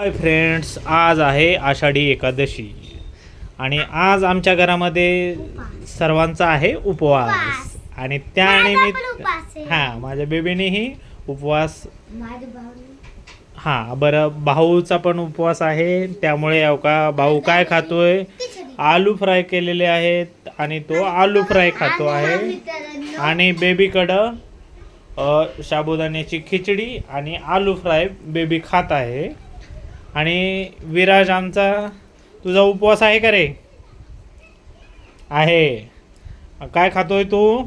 Hi friends आज आहे आषाढी एकादशी. आणि आज आमच्या घरामध्ये सर्वांचा आहे उपवास. आणि त्या माझा पण निमित्त उपवास आहे. हां माझ्या बेबीनेही उपवास हां बरं भाऊचा पण उपवास आहे. त्यामुळे अहो का भाऊ काय खातोय? आलू फ्राय केलेले आहेत आणि तो आलू फ्राय खातो आहे. आणि बेबीकडं साबुदाण्याची खिचडी आणि आलू फ्राय बेबी खात आहे. आणि विराज आमचा तुझा उपवास आहे का रे? आहे. काय खातोय तू?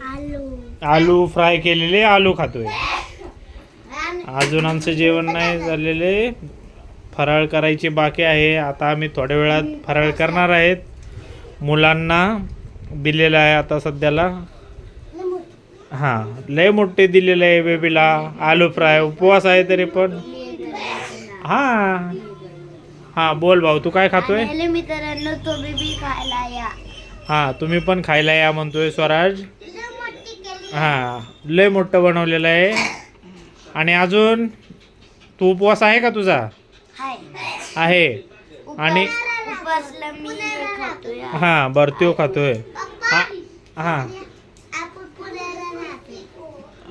आलू. आलू फ्राय केलेले आलू खातोय. अजून आमचं जेवण नाही झालेले. फराळ करायची बाकी आहे. आता आम्ही थोड्या वेळात फराळ करणार आहेत. मुलांना दिलेलं आहे आता सध्याला. हां लय मोठे दिलेले आहे बेबीला. आलू फ्राय. उपवास आहे तरी पण. हां. हां बोल भाऊ तू काय खातोय? मित्रांनो तो बेबी खायला या. हां तुम्ही पण खायला या म्हणतोय स्वराज. हां लय मोठं बनवलेलं आहे. आणि अजून तू उपवास आहे का तुझा? आहे. आणि हां बरं त्यो खातोय. हा हां.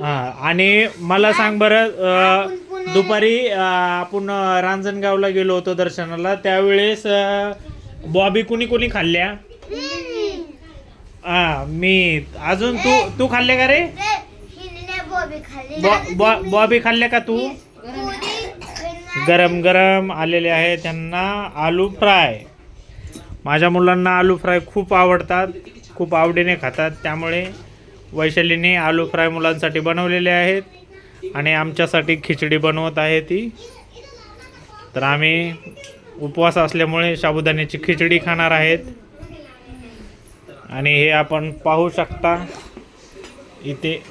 हां आणि मला सांग बरं दुपारी अं, आपण अं, रांजणगावला गेलो होतो दर्शनाला. त्यावेळेस अं, बॉबी कुणी कुणी खाल्ल्या? हा मी. अजून तू तू खाल्ले का रे? बॉ- बॉ- बॉबी खाल्ले का तू? गरम गरम आलेले आहे त्यांना आलू फ्राय. माझ्या मुलांना आलू फ्राय खूप आवडतात खूप आवडीने खातात. त्यामुळे वैशालीने आलू फ्राय मुलांसाठी बनवलेले आहेत. आणि आमच्यासाठी खिचडी बनवत आहे ती. तर आम्ही उपवास असल्यामुळे साबुदाण्याची खिचडी खाणार आहेत. आणि हे आपण पाहू शकता इथे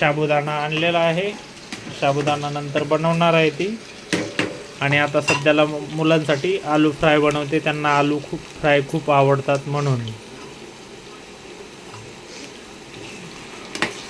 साबुदाणा आणलेला आहे. साबुदाणा नंतर बनवणार आहे ती. आणि आता सध्याला मुलांसाठी आलू फ्राय बनवते. त्यांना आलू खूप फ्राय खूप आवडतात म्हणून.